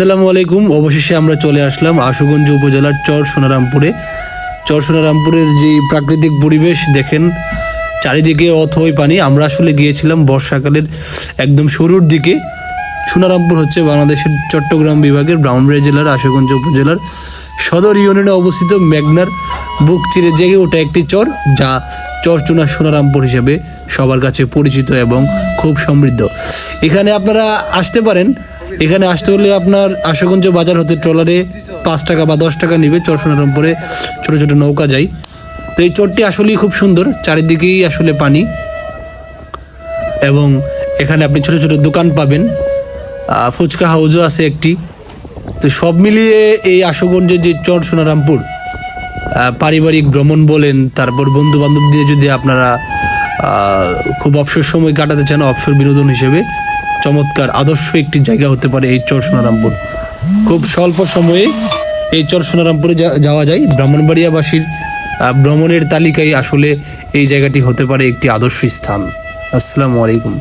আসসালামু আলাইকুম। অবশেষে আমরা চলে আসলাম আশুগঞ্জ উপজেলার চর সোনারামপুরে। চর সোনারামপুরের যে প্রাকৃতিক পরিবেশ, দেখেন চারিদিকে অথই পানি। আমরা আসলে গিয়েছিলাম বর্ষাকালের একদম শুরুর দিকে। সোনারামপুর হচ্ছে বাংলাদেশের চট্টগ্রাম বিভাগের ব্রাহ্মণবাড়িয়া জেলার, আশুগঞ্জ উপজেলার সদর ইউনিয়নে অবস্থিত মেঘনার বুক চিরে জেগে ওটা একটি চর, যা চরচুনা সোনারামপুর হিসেবে সবার কাছে পরিচিত এবং খুব সমৃদ্ধ। এখানে আপনারা আসতে পারেন। এখানে আসতে হলে আপনার আশুগঞ্জ বাজার হতে ট্রলারে পাঁচ টাকা বা দশ টাকা নিবে। চর সোনারামপুরে ছোট ছোট নৌকা যায়। তো এই চরটি আসলেই খুব সুন্দর, চারিদিকেই আসলে পানি। এবং এখানে আপনি ছোট ছোট দোকান পাবেন। ফুচকা হাউজও আছে একটি। তো সব মিলিয়ে এই আশুগঞ্জের যে চর সোনারামপুর পারিবারিক ভ্রমণ বলেন, তারপর বন্ধু বান্ধব দিয়ে যদি আপনারা খুব অবসর সময় কাটাতে চান, অবসর বিনোদন হিসেবে চমৎকার, আদর্শ একটি জায়গা হতে পারে এই চর সোনারামপুর। খুব স্বল্প সময়ে এই চর সোনারামপুরে যাওয়া যায়। ব্রাহ্মণবাড়িয়াবাসীর ভ্রমণের তালিকায় আসলে এই জায়গাটি হতে পারে একটি আদর্শ স্থান। আসসালামু আলাইকুম।